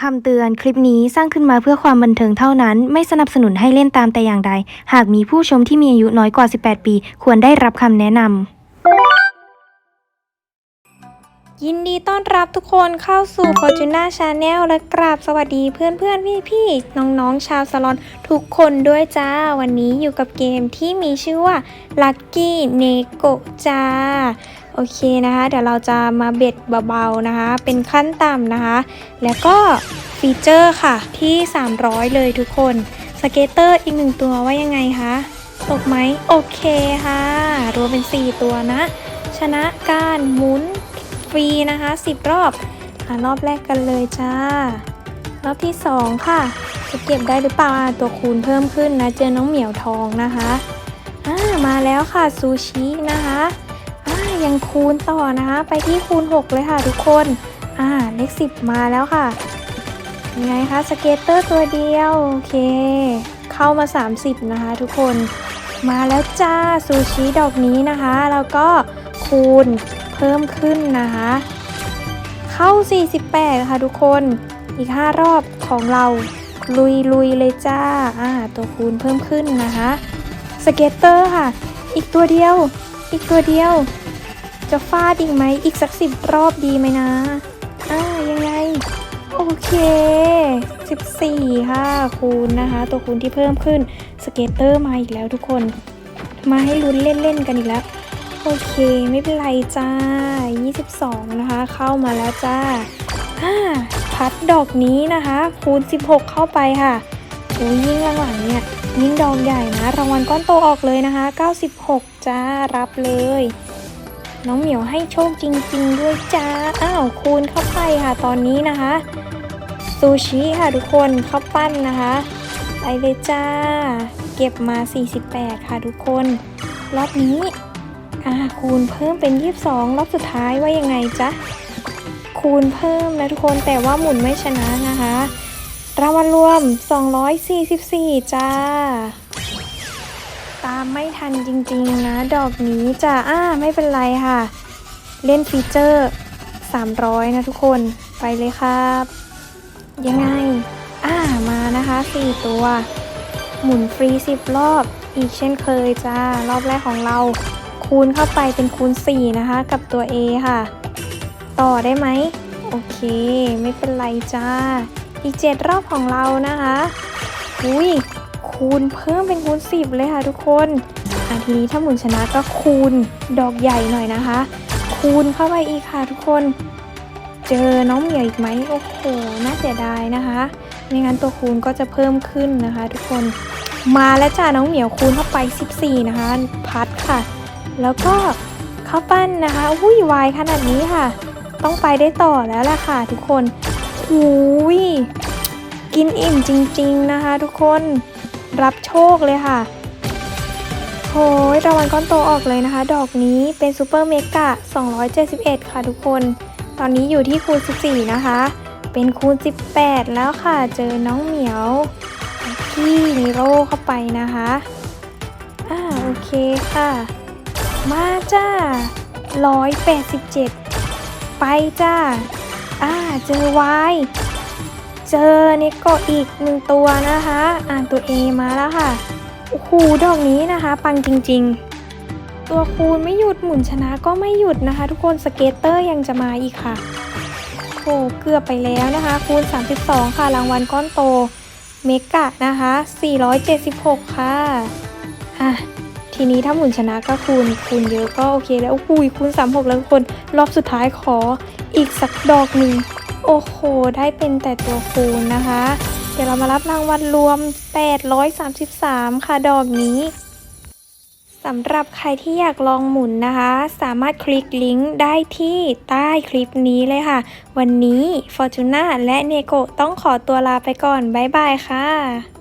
คำเตือนคลิปนี้สร้างขึ้นมาเพื่อความบันเทิงเท่านั้น ไม่สนับสนุนให้เล่นตามแต่อย่างใด หากมีผู้ชมที่มีอายุน้อยกว่า 18 ปี ควรได้รับคำแนะนำ ยินดีต้อนรับทุกคนเข้าสู่ Fortuna Channel และกราบสวัสดีเพื่อนเพื่อนพี่พี่ๆน้องๆ ชาวสลอนทุกคนด้วยจ้า วันนี้อยู่กับเกมที่มีชื่อว่า Lucky n e g o จ้า โอเคนะคะ เดี๋ยวเราจะมาเบ็ดเบาๆนะคะ เป็นขั้นต่ำนะคะ แล้วก็ฟีเจอร์ค่ะที่ 300 เลยทุกคน สเกตเตอร์อีกหนึ่งตัวว่ายังไงคะตกไหมโอเคค่ะ รวมเป็น 4 ตัวนะ ชนะการหมุนฟรีนะคะ 10 รอบอ่ารอบแรกกันเลยจ้า รอบที่ 2 ค่ะ จะเก็บได้หรือเปล่าตัวคูณเพิ่มขึ้นนะ เจอน้องเหมียวทองนะคะ อ่า มาแล้วค่ะซูชินะคะ ยังคูณต่อนะคะ ไปที่คูณ 6 เลยค่ะทุกคน อ่า เลข 10 มาแล้วค่ะ ยังไงคะสเกตเตอร์ตัวเดียว โอเค เข้ามา 30 นะคะทุกคน มาแล้วจ้า ซูชิดอกนี้นะคะ แล้วก็คูณเพิ่มขึ้นนะคะ เข้า 48 ค่ะทุกคนอีก 5 รอบของเราลุยลุยเลยจ้า อ่า ตัวคูณเพิ่มขึ้นนะคะ สเก็ตเตอร์ค่ะ อีกตัวเดียว อีกตัวเดียว จะฟาดอีกไหมอีกสักสิบรอบดีไหมนะ อ่ายังไง โอเค 14 ค่ะ คูณนะคะ ตัวคูณที่เพิ่มขึ้นสเกตเตอร์มาอีกแล้วทุกคน มาให้ลุ้นเล่นๆกันอีกแล้ว โอเค ไม่เป็นไรจ้า 22 นะคะ เข้ามาแล้วจ้าอ่าพัดดอกนี้นะคะ คูณ 16 เข้าไปค่ะโอ้ยยิ่งหลังๆเนี่ยยิ่งดอกใหญ่นะ รางวัลก้อนโตออกเลยนะคะ 96 จ้ารับเลย น้องเหมียวให้โชคจริง ๆ ด้วยจ้า อ้าวคูณเข้าไปค่ะ ตอนนี้นะคะ ซูชิค่ะทุกคนข้าวปั้นนะคะ ไปเลยจ้า เก็บมา 48 ค่ะทุกคน รอบนี้อ่าคูณเพิ่มเป็น 22 รอบสุดท้ายว่ายังไงจ๊ะ คูณเพิ่มนะทุกคนแต่ว่าหมุนไม่ชนะนะคะรางวัลรวม 244 จ้า ตามไม่ทันจริงๆนะ ดอกนี้จะอ่าไม่เป็นไรค่ะ เล่นฟีเจอร์ 300 นะทุกคนไปเลยครับ ยังไง อ่ามานะคะ 4 ตัว หมุนฟรี 10 รอบ อีกเช่นเคยจ้า รอบแรกของเรา คูณเข้าไปเป็นคูณ 4 นะคะ กับตัว A ค่ะ ต่อได้ไหม โอเค ไม่เป็นไรจ้า อีก 7 รอบของเรานะคะ อุ้ย คูณเพิ่มเป็นคูณ 10 เลยค่ะทุกคนอะทีนี้ถ้าหมุนชนะก็คูณดอกใหญ่หน่อยนะคะ คูณเข้าไปอีกค่ะทุกคน เจอน้องเหมียวอีกไหมโอ้โหน่าเสียดายนะคะไม่งั้นตัวคูณก็จะเพิ่มขึ้นนะคะ ทุกคนมาแล้วจ้าน้องเหมียวคูณเข้าไป 14 นะคะ พัดค่ะ แล้วก็ข้าวปั้นนะคะอุ้ยวายขนาดนี้ค่ะ ต้องไปได้ต่อแล้วล่ะค่ะ ทุกคนหูยกินอิ่มจริง ๆนะคะ ทุกคน รับโชคเลยค่ะโหยรางวัลก้อนโตออกเลยนะคะ ดอกนี้เป็นซูเปอร์เมกะ271 ค่ะทุกคน ตอนนี้อยู่ที่คูณ 14 นะคะ เป็นคูณ 18 แล้วค่ะ เจอน้องเหมียวที่นิโร่เข้าไปนะคะ อ่าโอเคค่ะ มาจ้า 187 ไปจ้า อ่าเจอวาย เจอเนโกอีกหนึ่งตัวนะคะ อ่านตัว A มาแล้วค่ะ โอ้โห ดอกนี้นะคะ ปังจริง ๆ ตัวคูณไม่หยุดหมุนชนะก็ไม่หยุดนะคะ ทุกคนสเกตเตอร์ยังจะมาอีกค่ะ โอ้เกือบไปแล้วนะคะ คูณ 32 ค่ะ รางวัลก้อนโต เมกะนะคะ 476 ค่ะ อะทีนี้ถ้าหมุนชนะก็คูณคูณเยอะก็โอเคแล้วโอ้โหคูณ36 แล้วทุกคน รอบสุดท้ายขออีกสักดอกหนึ่ง โอ้โห ได้เป็นแต่ตัวคูณนะคะ เดี๋ยวเรามารับรางวัลรวม 833 ค่ะดอกนี้สำหรับใครที่อยากลองหมุนนะคะ สามารถคลิกลิงก์ได้ที่ใต้คลิปนี้เลยค่ะ วันนี้ Fortuna และเนโกต้องขอตัวลาไปก่อน บ๊ายบายค่ะ